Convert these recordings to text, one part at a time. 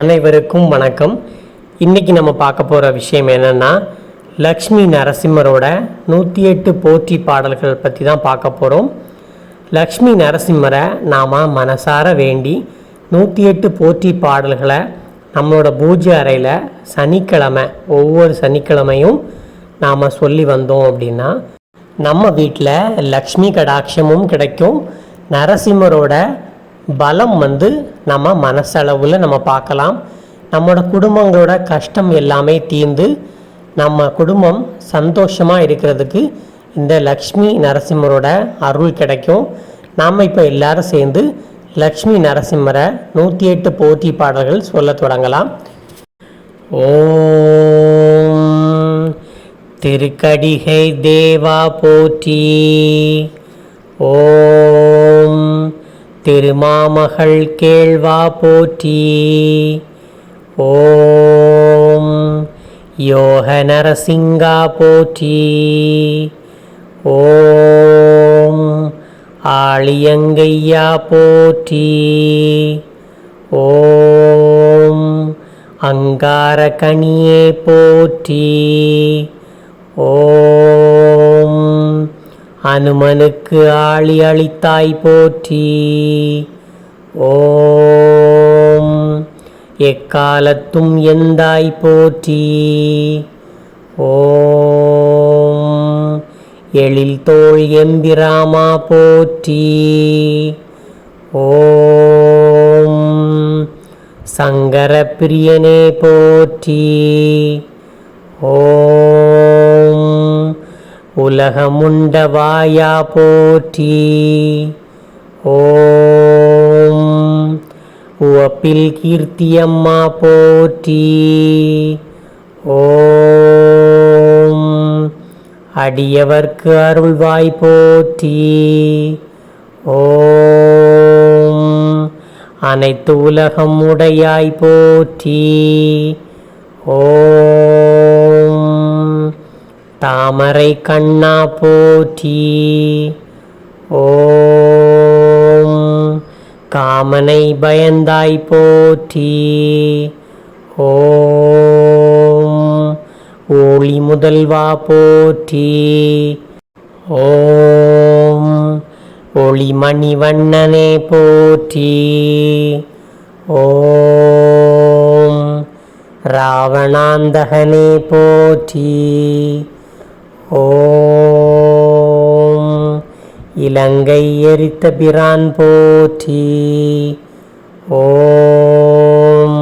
அனைவருக்கும் வணக்கம். இன்றைக்கி நம்ம பார்க்க போகிற விஷயம் என்னன்னா லக்ஷ்மி நரசிம்மரோட நூற்றி எட்டு போற்றி பாடல்கள் பற்றி தான் பார்க்க போகிறோம் லக்ஷ்மி நரசிம்மரை நாம் மனசார வேண்டி நூற்றி எட்டு போற்றி பாடல்களை நம்மளோட பூஜை அறையில் சனிக்கிழமை ஒவ்வொரு சனிக்கிழமையும் நாம் சொல்லி வந்தோம் அப்படின்னா நம்ம வீட்டில் லக்ஷ்மி கடாட்சமும் கிடைக்கும். நரசிம்மரோட பலம் வந்து நம்ம மனசளவில் நம்ம பார்க்கலாம். நம்மளோட குடும்பங்களோட கஷ்டம் எல்லாமே தீர்ந்து நம்ம குடும்பம் சந்தோஷமாக இருக்கிறதுக்கு இந்த லக்ஷ்மி நரசிம்மரோட அருள் கிடைக்கும். நாம் இப்போ எல்லாரும் சேர்ந்து லக்ஷ்மி நரசிம்மரை நூற்றி எட்டு போட்டி பாடல்கள் சொல்ல தொடங்கலாம். ஓம் திருக்கடிகை தேவா போற்றி. ஓம் திருமாமகள் கேள்வா போற்றி. ஓம் யோக நரசிங்கா போற்றி. ஓம் ஆளியங்கையா போற்றி. ஓம் அங்காரகணியே போற்றி. ஓம் அனுமனுக்கு ஆளி அளித்தாய் போற்றி ஓம் எக்காலத்தும் எந்தாய் போற்றி ஓம் எழில் தோல் எம்பிராமா போற்றி ஓம் சங்கர பிரியனே போற்றி ஓம் உலகமுண்டவாயா போற்றி. ஓம். உவப்பில் கீர்த்தியம்மா போற்றி. ஓம். அடியவர்க்கு அருள்வாய் போற்றி. ஓம். அனைத்து உலகம் உடையாய் போற்றி. ஓம். தாமரை கண்ணா போற்றி. ஓம் காமனை பயந்தாய் போற்றி. ஓம் ஒளி முதல்வா போற்றி. ஓம் ஒளிமணி வண்ணனே போற்றி. ஓம் ராவணாந்தகனே போற்றி. ஓம் இலங்கை எரித்த பிரான் போற்றி. ஓம்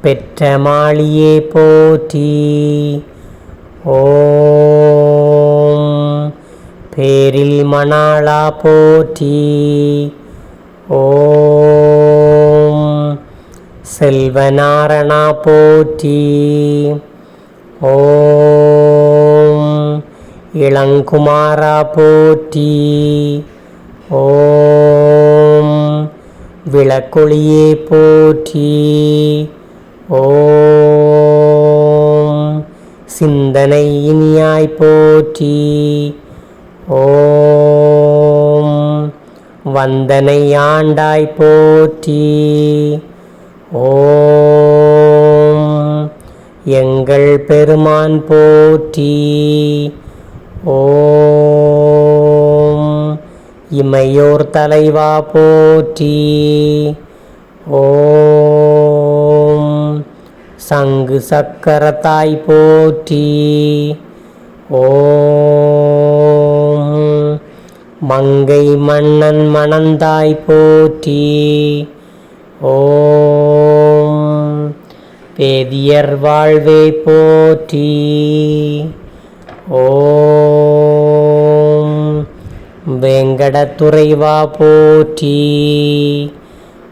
பெற்ற மாளியே போற்றி. ஓம் பேரில் மணாளா போற்றி. ஓம் செல்வநாரணா போற்றி. ஓம் இளங்குமாரா போற்றி. ஓம் விளக்கொளியே போற்றி. ஓம் சிந்தனை இனியாய் போற்றி. ஓம் வந்தனை ஆண்டாய் போற்றி. ஓம் எங்கள் பெருமான் போற்றி. ஓம் இமையோர் தலைவா போற்றி. ஓம் சங்கு சக்கரத்தாய் போற்றி. ஓம் மங்கை மன்னன் மணந்தாய் போற்றி. ஓம் பேதியர் வாழ்வே போற்றி. ஓம் வெங்கடத்துறைவா போற்றி.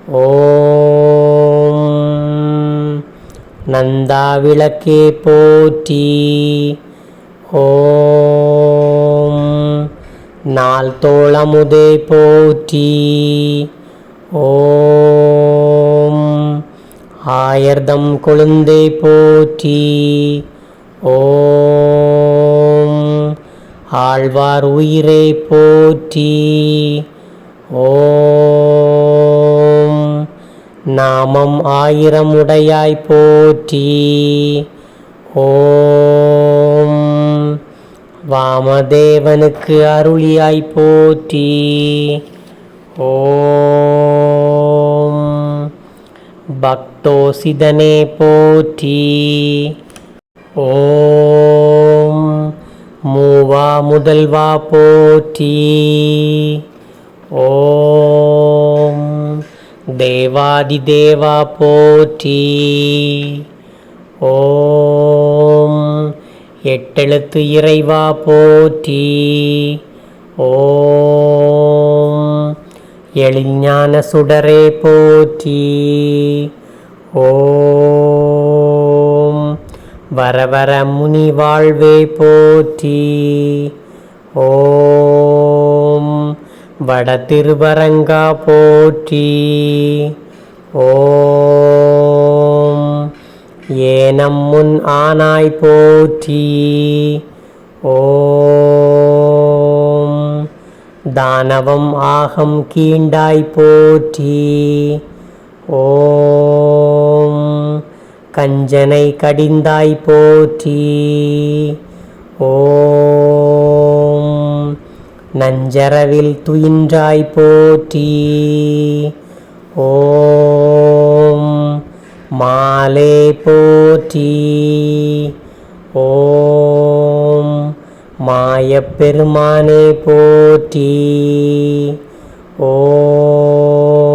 ஓம் நந்தா விளக்கே போற்றி. ஓம் நாள் தோளமுதே போற்றி. ஓம் ஆயர்தம் கொழுந்தே போற்றி. ஓம் ஆழ்வார் உயிரை போற்றி. ஓம். நாமம் ஆயிரம் உடையாய் போற்றி. ஓம். வாமதேவனுக்கு அருளியாய் போற்றி. ஓம். பக்தோசிதனே போற்றி. ஓம். மூவா முதல்வா போற்றி. ஓம். தேவாதி தேவா போற்றி. ஓம். எட்டெழுத்து இறைவா போற்றி. ஓம். எழிஞான சுடரே போற்றி. ஓம். வரவர முனி வாழ்வே போற்றி. ஓம். வட திருவரங்கா போற்றி. ஓம். ஏனம் முன் ஆனாய் போற்றி. ஓம். தானவம் ஆகம் கீண்டாய் போற்றி. ஓம். கஞ்சனை கடிந்தாய் போற்றி. ஓம். நஞ்சரவில் துயின்றாய் போற்றி. ஓம். மாலே போற்றி. ஓம். மாயப்பெருமானே போற்றி. ஓம்.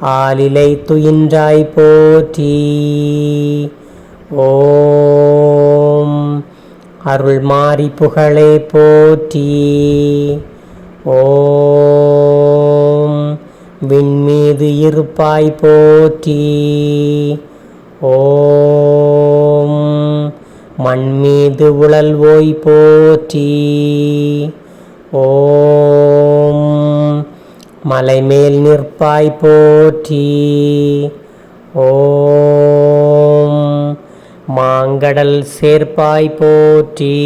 ஆலிலை துயின்றாய் போற்றி ஓம் அருள் மாறி புகழே போற்றி ஓம் விண்மீது இருப்பாய் போற்றி ஓம் மண்மீது உழல்வோய் போற்றி ஓம் மலைமேல் நிற்பாய் போற்றி. ஓம் மாங்கடல் சேர்ப்பாய் போற்றி.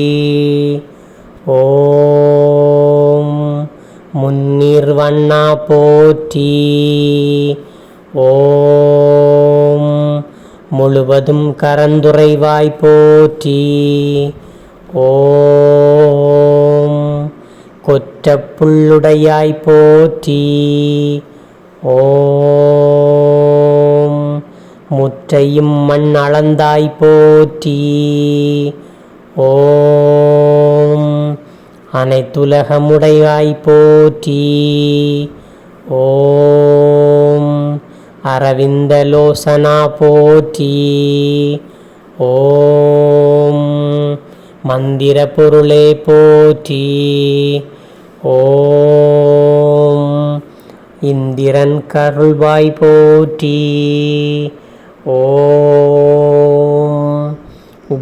ஓம் முன்னீர் வண்ணா போற்றி. ஓம் முழுவதும் கரந்துரைவாய் போற்றி. ஓம் கொற்றப் புள்ளுடையாய் போற்றி. ஓம். முற்றையும் மண் அளந்தாய் போற்றி. ஓம். அனைத்துலகமுடையாய் போற்றி. ஓம். அரவிந்த லோசனா போற்றி. ஓம். மந்திர பொருளே போற்றி. ஓம் இந்திரன் கருள்வாய் போற்றி. ஓம்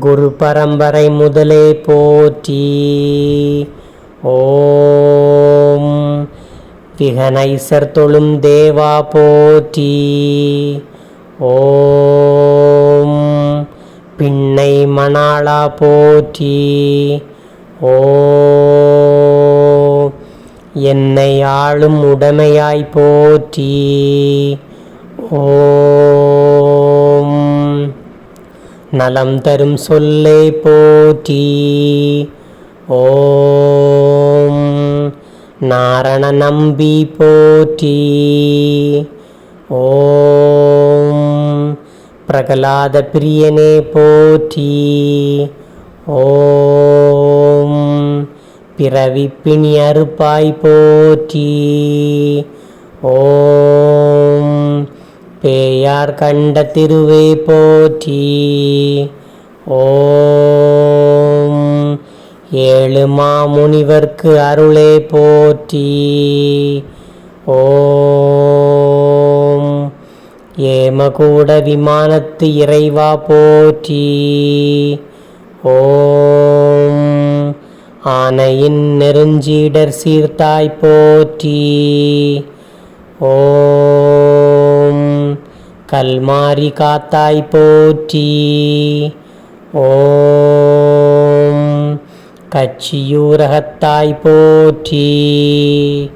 குரு பரம்பரை முதலே போற்றி. ஓம் விகனைசர் தொழும் தேவா போற்றி. ஓம் பின்னை மணாளா போற்றி. ஓ என்னை ஆளும் உடமையாய் போற்றி. ஓம். நலம் தரும் சொல்லை போற்றி. ஓம். நாரண நம்பி போற்றி. ஓம். பிரகலாத பிரியனே போற்றி. ஓம். பிறவி பிணி அறுப்பாய் போற்றி. ஓம் பேயார் கண்ட திருவே போற்றி. ஓம் ஏழு மாமுனிவர்க்கு அருளே போற்றி. ஓம் ஏமகூட விமானத்து இறைவா போற்றி. ஓம் ஆனையின் நெருஞ்சீடர் சீர்த்தாய் போற்றி. ஓம். கல்மாரி காத்தாய் போற்றி. ஓம். கச்சியூரகத்தாய் போற்றி.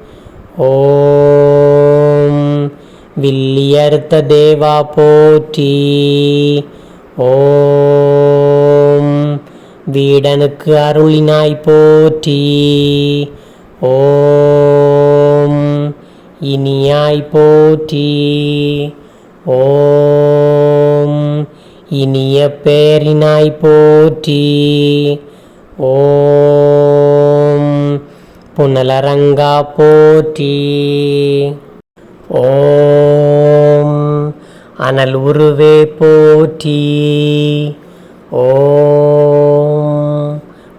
ஓம். வில்லியர்த்த தேவா போற்றி. ஓம். வீடனுக்கு அருளினாய் போற்றி. ஓம். இனியாய் போற்றி. ஓம். இனிய பேரினாய் போற்றி. ஓம். புனலரங்கா போற்றி. ஓம். அனல் உருவே போற்றி. ஓம்.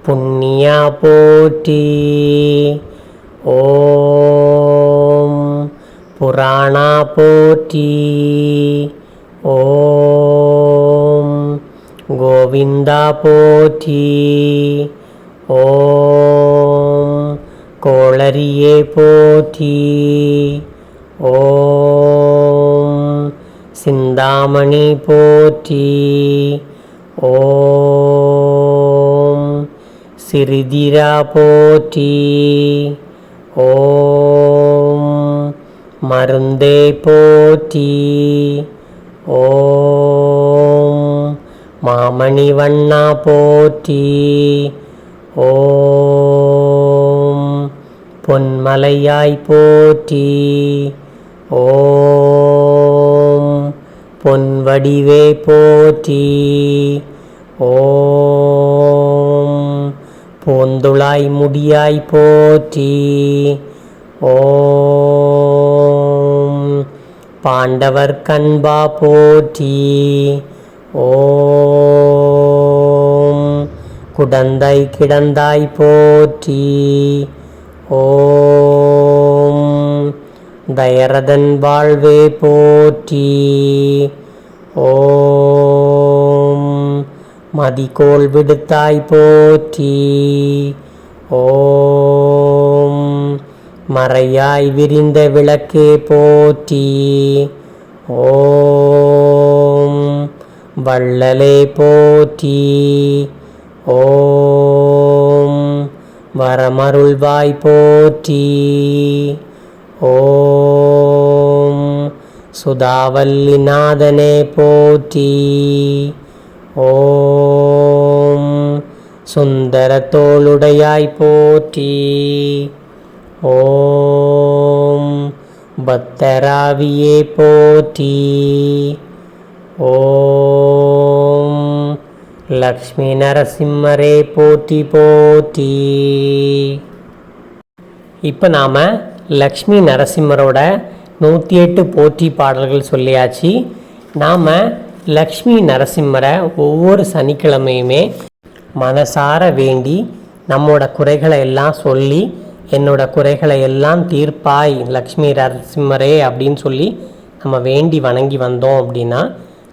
புண்ணியா போற்றி ஓம் புராணா போற்றி ஓம் கோவிந்தா போற்றி ஓம் கோளரியே போற்றி ஓம் சிந்தாமணி போற்றி ஓம் சிறிதிரா போற்றி. ஓம் மருந்தே போற்றி. ஓம் மாமணி வண்ணா போற்றி. ஓம் பொன்மலையாய் போற்றி. ஓம் பொன்வடிவே போற்றி. ஓம் போந்துளாய் முடியாய் போற்றி. ஓம். பாண்டவர் கண்பா போற்றி. ஓம். குடந்தை கிடந்தாய் போற்றி. ஓம். தயரதன் வாழ்வே போற்றி. ஓம். மதிகோல் விடுத்தாய் போற்றி ஓம் மறையாய் விரிந்த விளக்கே போற்றி ஓம் வள்ளலே போற்றி ஓம் வரமருள்வாய் போற்றி ஓம் சுதாவல்லிநாதனே போற்றி ஓம். சுந்தர தோளுடையாய் போற்றி. ஓம். பத்தராவியே போற்றி. ஓம். லக்ஷ்மி நரசிம்மரே போற்றி போற்றி. இப்போ நாம் லக்ஷ்மி நரசிம்மரோட நூற்றி எட்டு போற்றி பாடல்கள் சொல்லியாச்சு. நாம் லக்ஷ்மி நரசிம்மரை ஒவ்வொரு சனிக்கிழமையுமே மனசார வேண்டி நம்மோட குறைகளை எல்லாம் சொல்லி என்னோட குறைகளை எல்லாம் தீர்ப்பாய் லக்ஷ்மி நரசிம்மரே அப்படின்னு சொல்லி நம்ம வேண்டி வணங்கி வந்தோம் அப்படின்னா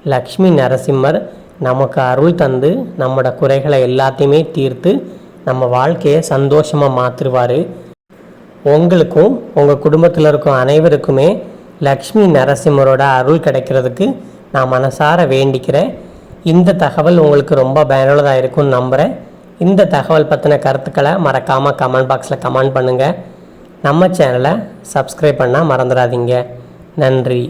லக்ஷ்மி நரசிம்மர் நமக்கு அருள் தந்து நம்மோட குறைகளை எல்லாத்தையுமே தீர்த்து நம்ம வாழ்க்கையை சந்தோஷமாக மாற்றுவார் உங்களுக்கும் உங்கள் குடும்பத்தில் இருக்கும் அனைவருக்குமே லக்ஷ்மி நரசிம்மரோட அருள் கிடைக்கிறதுக்கு நான் மனசார வேண்டிக்கிறேன். இந்த தகவல் உங்களுக்கு ரொம்ப பயனுள்ளதாக இருக்கும்னு நம்புகிறேன் இந்த தகவல் பற்றின கருத்துக்களை மறக்காமல் கமெண்ட் பாக்ஸில் கமெண்ட் பண்ணுங்கள் நம்ம சேனலை சப்ஸ்கிரைப் பண்ணால் மறந்துடாதீங்க. நன்றி.